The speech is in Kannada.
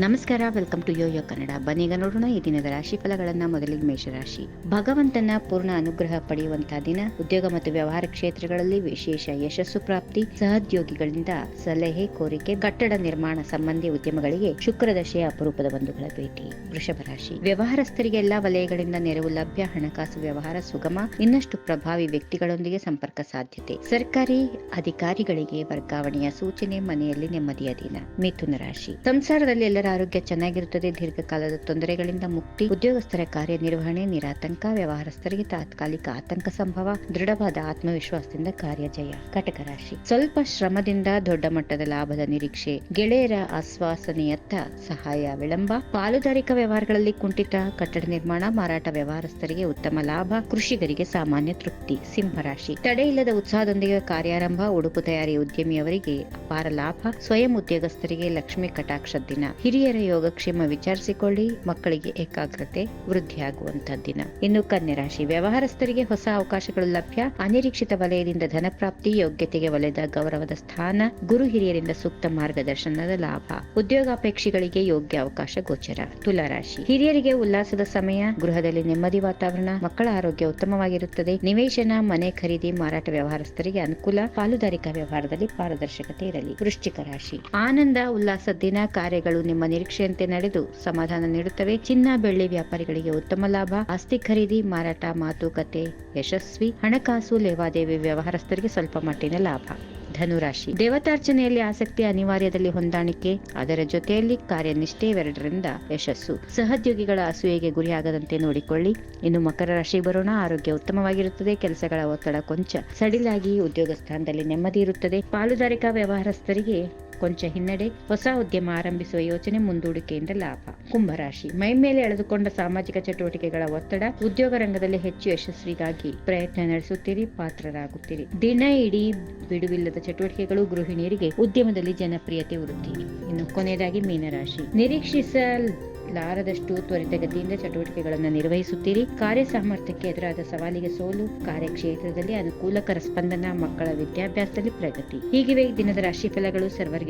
ನಮಸ್ಕಾರ ವೆಲ್ಕಮ್ ಟು ಯೋಯೋ ಕನ್ನಡ ಬನ್ನೀಗ ನೋಡೋಣ ಈ ದಿನದ ರಾಶಿ ಫಲಗಳನ್ನ ಮೊದಲಿಗೆ ಮೇಷರಾಶಿ. ಭಗವಂತನ ಪೂರ್ಣ ಅನುಗ್ರಹ ಪಡೆಯುವಂತಹ ದಿನ, ಉದ್ಯೋಗ ಮತ್ತು ವ್ಯವಹಾರ ಕ್ಷೇತ್ರಗಳಲ್ಲಿ ವಿಶೇಷ ಯಶಸ್ಸು ಪ್ರಾಪ್ತಿ, ಸಹೋದ್ಯೋಗಿಗಳಿಂದ ಸಲಹೆ, ಕೋರಿಕೆ, ಕಟ್ಟಡ ನಿರ್ಮಾಣ ಸಂಬಂಧಿ ಉದ್ಯಮಗಳಿಗೆ ಶುಕ್ರದಶೆಯ ಅಪರೂಪದ ಬಂಧುಗಳ ಭೇಟಿ. ವೃಷಭ ರಾಶಿ. ವ್ಯವಹಾರಸ್ಥರಿಗೆ ಎಲ್ಲಾ ವಲಯಗಳಿಂದ ನೆರವು ಲಭ್ಯ, ಹಣಕಾಸು ವ್ಯವಹಾರ ಸುಗಮ, ಇನ್ನಷ್ಟು ಪ್ರಭಾವಿ ವ್ಯಕ್ತಿಗಳೊಂದಿಗೆ ಸಂಪರ್ಕ ಸಾಧ್ಯತೆ. ಸರ್ಕಾರಿ ಅಧಿಕಾರಿಗಳಿಗೆ ವರ್ಗಾವಣೆಯ ಸೂಚನೆ, ಮನೆಯಲ್ಲಿ ನೆಮ್ಮದಿಯ ದಿನ. ಮಿಥುನ ರಾಶಿ. ಸಂಸಾರದಲ್ಲಿ ಎಲ್ಲರ ಆರೋಗ್ಯ ಚೆನ್ನಾಗಿರುತ್ತದೆ, ದೀರ್ಘಕಾಲದ ತೊಂದರೆಗಳಿಂದ ಮುಕ್ತಿ, ಉದ್ಯೋಗಸ್ಥರ ಕಾರ್ಯನಿರ್ವಹಣೆ, ನಿರಾತಂಕ, ವ್ಯವಹಾರಸ್ಥರಿಗೆ ತಾತ್ಕಾಲಿಕ ಆತಂಕ ಸಂಭವ, ದೃಢವಾದ ಆತ್ಮವಿಶ್ವಾಸದಿಂದ ಕಾರ್ಯ ಜಯ. ಕಟಕ ರಾಶಿ. ಸ್ವಲ್ಪ ಶ್ರಮದಿಂದ ದೊಡ್ಡ ಮಟ್ಟದ ಲಾಭದ ನಿರೀಕ್ಷೆ. ಗೆಳೆಯರ ಆಶ್ವಾಸನೆಯತ್ತ ಸಹಾಯ ವಿಳಂಬ. ಪಾಲುದಾರಿಕಾ ವ್ಯವಹಾರಗಳಲ್ಲಿ ಕುಂಠಿತ. ಕಟ್ಟಡ ನಿರ್ಮಾಣ, ಮಾರಾಟ ವ್ಯವಹಾರಸ್ಥರಿಗೆ ಉತ್ತಮ ಲಾಭ. ಕೃಷಿಕರಿಗೆ ಸಾಮಾನ್ಯ ತೃಪ್ತಿ. ಸಿಂಹರಾಶಿ ತಡೆಯಿಲ್ಲದ ಉತ್ಸಾಹದೊಂದಿಗೆ ಕಾರ್ಯಾರಂಭ. ಉಡುಪು ತಯಾರಿ ಉದ್ಯಮಿಯವರಿಗೆ ಅಪಾರ ಲಾಭ. ಸ್ವಯಂ ಉದ್ಯೋಗಸ್ಥರಿಗೆ ಲಕ್ಷ್ಮಿ ಕಟಾಕ್ಷ ದಿನ. ಹಿರಿಯರ ಯೋಗಕ್ಷೇಮ ವಿಚಾರಿಸಿಕೊಳ್ಳಿ, ಮಕ್ಕಳಿಗೆ ಏಕಾಗ್ರತೆ, ವೃದ್ಧಿಯಾಗುವಂತಹ ದಿನ. ಇನ್ನು ಕನ್ಯರಾಶಿ ವ್ಯವಹಾರಸ್ಥರಿಗೆ ಹೊಸ ಅವಕಾಶಗಳು ಲಭ್ಯ. ಅನಿರೀಕ್ಷಿತ ವಲಯದಿಂದ ಧನಪ್ರಾಪ್ತಿ, ಯೋಗ್ಯತೆಗೆ ವಲಯದ ಗೌರವದ ಸ್ಥಾನ. ಗುರು ಹಿರಿಯರಿಂದ ಸೂಕ್ತ ಮಾರ್ಗದರ್ಶನದ ಲಾಭ. ಉದ್ಯೋಗಾಪೇಕ್ಷಿಗಳಿಗೆ ಯೋಗ್ಯ ಅವಕಾಶ ಗೋಚರ. ತುಲಾರಾಶಿ ಹಿರಿಯರಿಗೆ ಉಲ್ಲಾಸದ ಸಮಯ. ಗೃಹದಲ್ಲಿ ನೆಮ್ಮದಿ ವಾತಾವರಣ. ಮಕ್ಕಳ ಆರೋಗ್ಯ ಉತ್ತಮವಾಗಿರುತ್ತದೆ. ನಿವೇಶನ, ಮನೆ ಖರೀದಿ, ಮಾರಾಟ ವ್ಯವಹಾರಸ್ಥರಿಗೆ ಅನುಕೂಲ. ಪಾಲುದಾರಿಕಾ ವ್ಯವಹಾರದಲ್ಲಿ ಪಾರದರ್ಶಕತೆ ಇರಲಿ. ವೃಶ್ಚಿಕ ರಾಶಿ. ಆನಂದ, ಉಲ್ಲಾಸ, ದಿನ, ಕಾರ್ಯಗಳು ನಿರೀಕ್ಷೆಯಂತೆ ನಡೆದು ಸಮಾಧಾನ ನೀಡುತ್ತವೆ. ಚಿನ್ನ, ಬೆಳ್ಳಿ ವ್ಯಾಪಾರಿಗಳಿಗೆ ಉತ್ತಮ ಲಾಭ. ಆಸ್ತಿ ಖರೀದಿ, ಮಾರಾಟ, ಮಾತುಕತೆ ಯಶಸ್ವಿ. ಹಣಕಾಸು, ಲೇವಾದೇವಿ ವ್ಯವಹಾರಸ್ಥರಿಗೆ ಸ್ವಲ್ಪ ಮಟ್ಟಿನ ಲಾಭ. ಧನುರಾಶಿ. ದೇವತಾರ್ಚನೆಯಲ್ಲಿ ಆಸಕ್ತಿ ಅನಿವಾರ್ಯದಲ್ಲಿ ಹೊಂದಾಣಿಕೆ. ಅದರ ಜೊತೆಯಲ್ಲಿ ಕಾರ್ಯನಿಷ್ಠೆ ಇವೆರಡರಿಂದ ಯಶಸ್ಸು. ಸಹೋದ್ಯೋಗಿಗಳ ಅಸೂಯೆಗೆ ಗುರಿಯಾಗದಂತೆ ನೋಡಿಕೊಳ್ಳಿ. ಇನ್ನು ಮಕರ ರಾಶಿ ಬರೋಣ. ಆರೋಗ್ಯ ಉತ್ತಮವಾಗಿರುತ್ತದೆ. ಕೆಲಸಗಳ ಒತ್ತಡ ಕೊಂಚ ಸಡಿಲಾಗಿ ಉದ್ಯೋಗ ಸ್ಥಾನದಲ್ಲಿ ನೆಮ್ಮದಿ ಇರುತ್ತದೆ. ಪಾಲುದಾರಿಕಾ ವ್ಯವಹಾರಸ್ಥರಿಗೆ ಕೊಂಚ ಹಿನ್ನಡೆ ಹೊಸ ಉದ್ಯಮ ಆರಂಭಿಸುವ ಯೋಚನೆ ಮುಂದೂಡಿಕೆಯಿಂದ ಲಾಭ. ಕುಂಭರಾಶಿ. ಮೈ ಮೇಲೆ ಎಳೆದುಕೊಂಡ ಸಾಮಾಜಿಕ ಚಟುವಟಿಕೆಗಳ ಒತ್ತಡ ಉದ್ಯೋಗ ರಂಗದಲ್ಲಿ ಹೆಚ್ಚು ಯಶಸ್ವಿಗಾಗಿ ಪ್ರಯತ್ನ ನಡೆಸುತ್ತೀರಿ, ಪಾತ್ರರಾಗುತ್ತೀರಿ. ದಿನ ಇಡೀ ಬಿಡುವಿಲ್ಲದ ಚಟುವಟಿಕೆಗಳು ಗೃಹಿಣಿಯರಿಗೆ ಉದ್ಯಮದಲ್ಲಿ ಜನಪ್ರಿಯತೆ ವೃದ್ಧಿ ಇನ್ನು ಕೊನೆಯದಾಗಿ ಮೀನರಾಶಿ. ನಿರೀಕ್ಷಿಸಲಾರದಷ್ಟು ತ್ವರಿತಗತಿಯಿಂದ ಚಟುವಟಿಕೆಗಳನ್ನು ನಿರ್ವಹಿಸುತ್ತೀರಿ. ಕಾರ್ಯ ಸಾಮರ್ಥ್ಯಕ್ಕೆ ಎದುರಾದ ಸವಾಲಿಗೆ ಸೋಲು, ಕಾರ್ಯಕ್ಷೇತ್ರದಲ್ಲಿ ಅನುಕೂಲಕರ ಸ್ಪಂದನ, ಮಕ್ಕಳ ವಿದ್ಯಾಭ್ಯಾಸದಲ್ಲಿ ಪ್ರಗತಿ. ಹೀಗಿವೆ ದಿನದ ರಾಶಿ ಫಲಗಳು ಸರ್ವರಿಗೆ